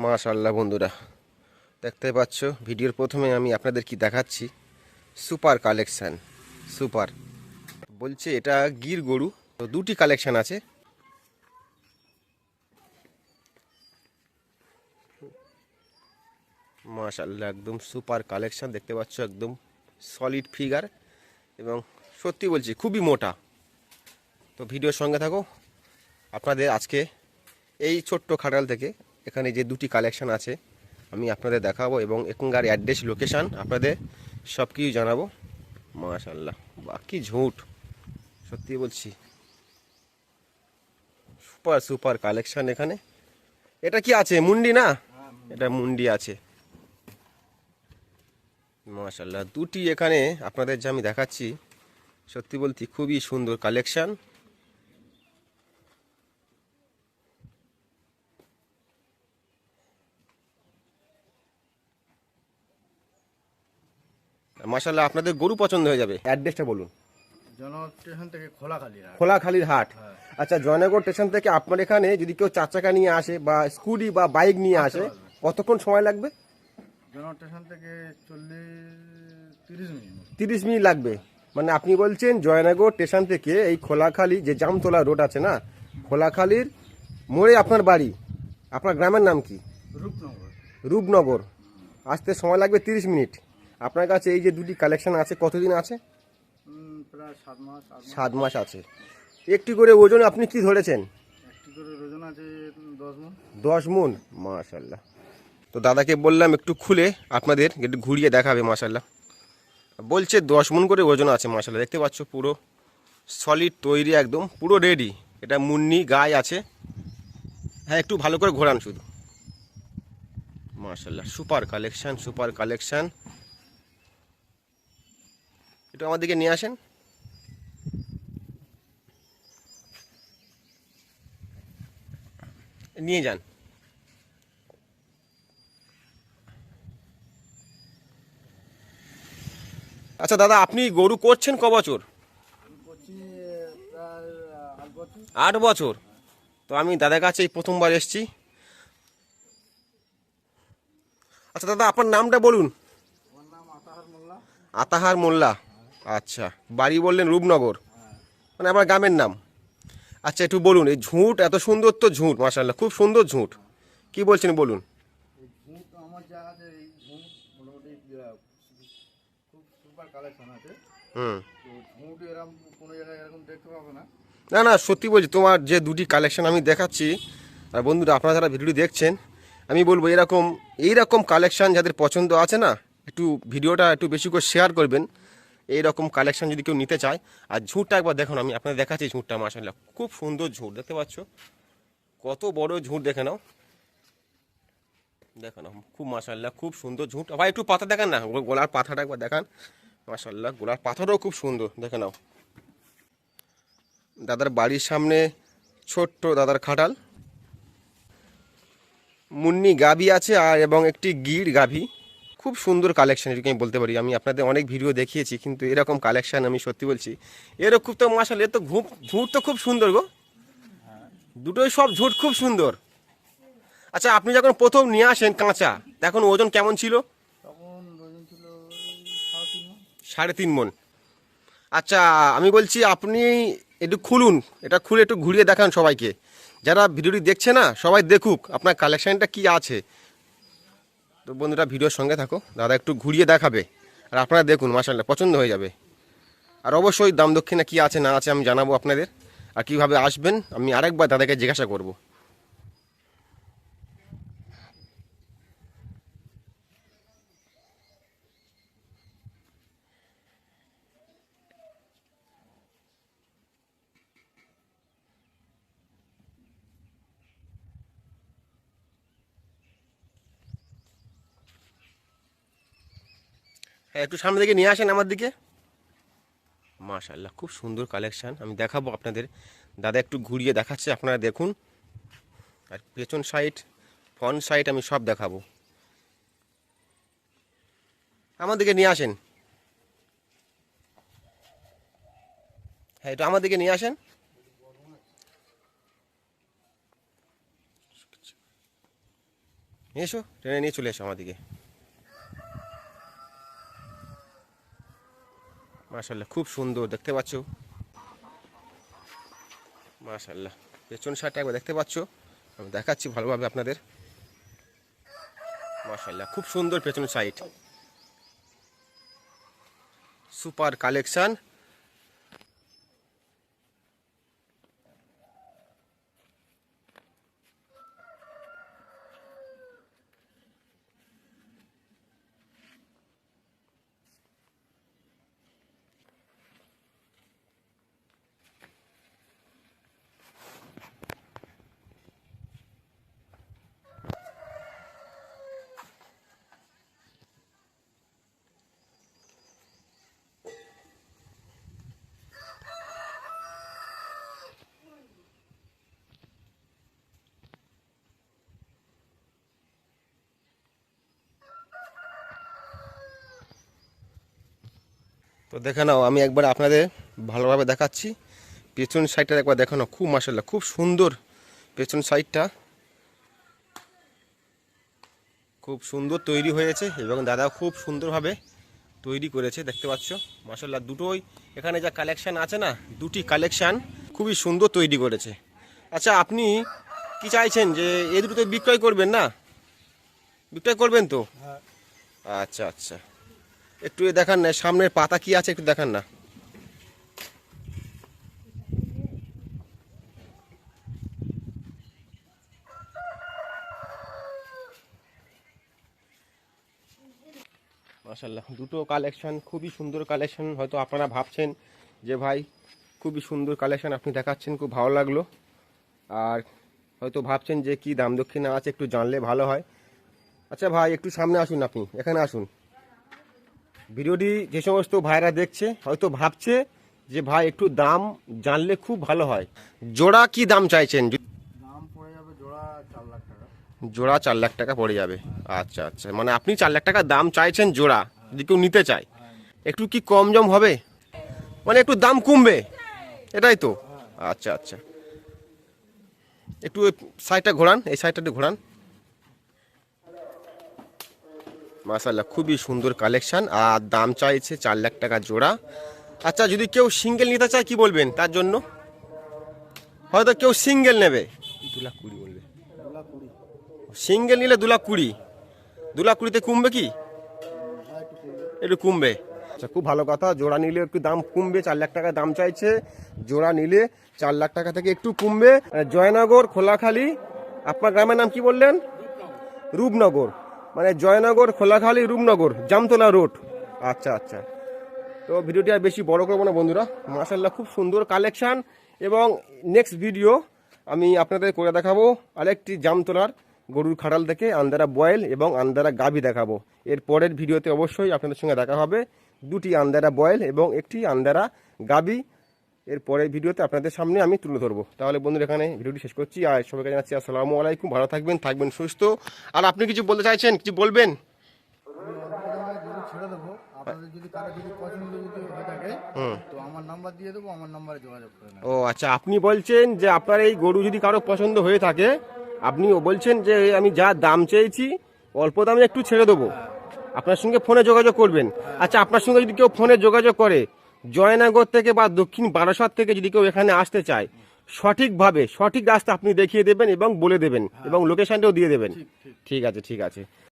মাশাল্লাহ বন্ধুরা, দেখতে পাচ্ছ ভিডিওর প্রথমে আমি আপনাদের কি দেখাচ্ছি? Super collection, super. বলছে এটা গির গরু, তো দুটি কালেকশান আছে। মাশাল্লাহ একদম সুপার কালেকশান, দেখতে পাচ্ছ একদম সলিড ফিগার এবং সত্যি বলছি খুবই মোটা। তো ভিডিওর সঙ্গে থাকো, আপনাদের আজকে এই ছোট্ট খাটাল থেকে এখানে যে দুটি কালেকশন আছে, আমি আপনাদের দেখাবো এবং এখানকার অ্যাড্রেস লোকেশান আপনাদের সব কিছু জানাব মাশাল্লাহ বাকি ঝুট। সত্যি বলছি। সুপার সুপার কালেকশান এখানে। এটা কি আছে? মুন্ডি না? এটা মুন্ডি আছে। মাশাল্লাহ দুটি এখানে আপনাদের যে আমি দেখাচ্ছি, সত্যি বলতে খুবই সুন্দর কালেকশন মাশাল্লাহ আপনাদের গরু পছন্দ হয়ে যাবে। অ্যাড্রেসটা বলুন। স্টেশন থেকে খোলাখালির হাট। আচ্ছা জয়নগর স্টেশন থেকে আপনার এখানে যদি কেউ চার চাকা নিয়ে আসে বা স্কুটি বা বাইক নিয়ে আসে কতক্ষণ সময় লাগবে? জন স্টেশন থেকে চল্লিশ তিরিশ মিনিট। তিরিশ মিনিট লাগবে। মানে আপনি বলছেন জয়নগর স্টেশন থেকে এই খোলাখালি যে জামতলা রোড আছে না খোলাখালির মোড়ে আপনার বাড়ি। আপনার গ্রামের নাম কি? রূপনগর। রূপনগর। আসতে সময় লাগবে তিরিশ মিনিট। আপনার কাছে এই যে দুটি কালেকশন আছে কতদিন আছে? প্রায় সাত মাস সাত মাস আছে। একটি করে ওজন আপনি কি ধরেছেন? একটি করে ওজন আছে দশ মন। দশ মন? মাশাল্লাহ তো দাদাকে বললাম একটু খুলে আপনাদের একটু ঘুরিয়ে দেখাবে মাশাল্লাহ বলছে দশ মন করে ওজন আছে মাশাল্লাহ দেখতে পাচ্ছ পুরো সলিড তৈরি একদম পুরো রেডি এটা মুন্নি গায়ে আছে। হ্যাঁ একটু ভালো করে ঘোরান শুধু। মাশাল্লাহ সুপার কালেকশান সুপার কালেকশন একটু আমার দিকে নিয়ে আসেন। নিয়ে যান। আচ্ছা দাদা আপনি গরু করছেন ক বছর? আট বছর। তো আমি দাদার কাছে এই প্রথমবার এসেছি। আচ্ছা দাদা আপনার নামটা বলুন। আতাহার মোল্লা। আচ্ছা বাড়ি বললেন রূপনগর। মানে আমার গ্রামের নাম। আচ্ছা একটু বলুন এই ঝুঁট এত সুন্দর তো ঝুঁট মাসাল্লাহ খুব সুন্দর ঝুঁট। কি বলছেন বলুন? না। না সত্যি বলছি তোমার যে দুটি কালেকশন আমি দেখাচ্ছি আর বন্ধুরা আপনারা যারা ভিডিওটি দেখছেন আমি বলব এরকম এইরকম কালেকশন যাদের পছন্দ আছে না একটু ভিডিওটা একটু বেশি করে শেয়ার করবেন। এই রকম কালেকশন যদি কেউ নিতে চায়, আর ঝুঁটটা একবার দেখুন, আমি আপনাদের দেখাচ্ছি ঝুঁটটা মাসাল্লাহ খুব সুন্দর ঝুঁট দেখতে পাচ্ছ? কত বড় ঝুঁট দেখে নাও। দেখো না, খুব মাসাল্লাহ খুব সুন্দর ঝুঁট ভাই, একটু পাতা দেখান না গোলার পাতাটা একবার দেখান। মাসাল্লাহ গোলার পাতাটাও খুব সুন্দর, দেখে নাও। দাদার বাড়ির সামনে ছোট্ট দাদার খাটাল। মুন্নি গাভি আছে, আর এবং একটি গির গাভি। খুব সুন্দর কালেকশন এটাকে আমি বলতে পারি। আমি আপনাদের অনেক ভিডিও দেখিয়েছি কিন্তু এরকম কালেকশন আমি সত্যি বলছি এরকম তো মাসাল এর তো ঘুপ ঝুঁট তো খুব সুন্দর গো। দুটোই সব ঝুঁট খুব সুন্দর। আচ্ছা আপনি যখন প্রথম নিয়ে আসেন কাঁচা তখন ওজন কেমন ছিল। সাড়ে তিন মন। আচ্ছা আমি বলছি আপনি একটু খুলুন এটা খুলে একটু ঘুরিয়ে দেখান সবাইকে। যারা ভিডিওটি দেখছে না সবাই দেখুক আপনার কালেকশানটা কি আছে। তো বন্ধুরা, ভিডিওর সঙ্গে থাকো। দাদা একটু ঘুরিয়ে দেখাবে। আর আপনারা দেখুন মাসাল্লাহ পছন্দ হয়ে যাবে। আর অবশ্যই দাম দক্ষিণা কী আছে না আছে আমি জানাব আপনাদের। আর কীভাবে আসবেন, আমি আরেকবার দাদাকে জিজ্ঞাসা করব। একটু সামনে দিকে নিয়ে আসেন আমার দিকে। মাশাল্লাহ খুব সুন্দর কালেকশান আমি দেখাবো আপনাদের। দাদা একটু ঘুরিয়ে দেখাচ্ছে, আপনারা দেখুন। আর পেছন সাইড ফ্রন্ট সাইড আমি সব দেখাবো। আমার দিকে নিয়ে আসেন। হ্যাঁ একটু আমার দিকে নিয়ে আসেন। এসো ট্রেনে নিয়ে চলে এসো আমার দিকে। মাশাল্লাহ খুব সুন্দর, দেখতে পাচ্ছ? মাশাল্লাহ পেছন সারটা একবার দেখতে পাচ্ছ? আমি দেখাচ্ছি ভালোভাবে আপনাদের। মাশাল্লাহ খুব সুন্দর পেছন সাইড সুপার কালেকশন তো দেখে নাও আমি একবার আপনাদের ভালোভাবে দেখাচ্ছি। পেছন সাইডটা একবার দেখে নাও খুব মাসাল্লাহ খুব সুন্দর পেছন সাইডটা। খুব সুন্দর তৈরি হয়েছে এবং দাদা খুব সুন্দরভাবে তৈরি করেছে দেখতে পাচ্ছ মাসাল্লাহ দুটোই এখানে যা কালেকশান আছে না দুটি কালেকশন খুবই সুন্দর তৈরি করেছে। আচ্ছা আপনি কি চাইছেন যে এই দুটো তো বিক্রয় করবেন না? বিক্রয় করবেন তো? আচ্ছা আচ্ছা। একটু দেখান না, সামনের পাতা কি আছে একটু দেখান না। মাশাল্লাহ দুটো কালেকশন খুবই সুন্দর কালেকশন হয়তো আপনারা ভাবছেন যে ভাই, খুবই সুন্দর কালেকশন আপনি দেখাচ্ছেন, খুব ভালো লাগল। আর হয়তো ভাবছেন যে কি দাম দক্ষিণা আছে, একটু জানলে ভালো হয়। আচ্ছা ভাই, একটু সামনে আসুন আপনি, এখানে আসুন। ভিডিওটি যে সমস্ত ভাইরা দেখছে হয়তো ভাবছে যে ভাই একটু দাম জানলে খুব ভালো হয়। জোড়া কি দাম চাইছেন? দাম পড়ে যাবে জোড়া চার লাখ টাকা। জোড়া চার লাখ টাকা পড়ে যাবে। আচ্ছা আচ্ছা। মানে আপনি চার লাখ টাকা দাম চাইছেন জোড়া যদি কেউ নিতে চায়। একটু কি কম জম হবে? মানে একটু দাম কমবে এটাই তো। আচ্ছা আচ্ছা। একটু সাইডটা ঘোরান এই সাইডটা ঘোরান। মাসাল্লাহ খুবই সুন্দর কালেকশান আর দাম চাইছে চার লাখ টাকা জোড়া। আচ্ছা যদি কেউ সিঙ্গেল নিতে চায় কি বলবেন তার জন্য? হয়তো কেউ সিঙ্গেল নেবে। দু লাখ কুড়ি বলবে। সিঙ্গেল নিলে দু লাখ কুড়ি। দু লাখ কুড়িতে কমবে কি? একটু কমবে। আচ্ছা খুব ভালো কথা জোড়া নিলে একটু দাম কমবে চার লাখ টাকা দাম চাইছে। জোড়া নিলে চার লাখ টাকা থেকে একটু কমবে। জয়নগর খোলাখালি আপনার গ্রামের নাম কি বললেন? রূপনগর। মানে জয়নগর, খোলাখালি, রূপনগর, জামতলা রোড আচ্ছা আচ্ছা। তো ভিডিওটি আর বেশি বড় করব না বন্ধুরা। মাসাল্লাহ খুব সুন্দর কালেকশান এবং নেক্সট ভিডিও আমি আপনাদের করে দেখাবো আরেকটি জামতলার গরুর খাড়াল থেকে আন্দারা বয়েল এবং আন্দারা গাভি দেখাবো। এর পরের ভিডিওতে অবশ্যই আপনাদের সঙ্গে দেখা হবে। দুটি আন্দারা বয়েল এবং একটি আন্দারা গাভি। এর পরের ভিডিওতে আপনাদের সামনে আমি তুলে ধরবো। তাহলে বন্ধুরা, এখানে ভিডিওটি শেষ করছি। আর সবাইকে জানাচ্ছি আসসালামু আলাইকুম, ভালো থাকবেন থাকবেন সুস্থ। আর আপনি কিছু বলতে চাইছেন, কিছু বলবেন? ছেড়ে তো ও আচ্ছা আপনি বলছেন যে আপনার এই গরু যদি কারও পছন্দ হয়ে থাকে আপনি বলছেন যে আমি যা দাম চেয়েছি, অল্প দামে একটু ছেড়ে দেবো। আপনার সঙ্গে ফোনে যোগাযোগ করবেন। আচ্ছা আপনার সঙ্গে যদি কেউ ফোনে যোগাযোগ করে জয়নগর থেকে বা দক্ষিণ বারাসত থেকে যদি কেউ এখানে আসতে চায় সঠিকভাবে সঠিক রাস্তা আপনি দেখিয়ে দেবেন এবং বলে দেবেন এবং লোকেশনটাও দিয়ে দেবেন। ঠিক আছে ঠিক আছে।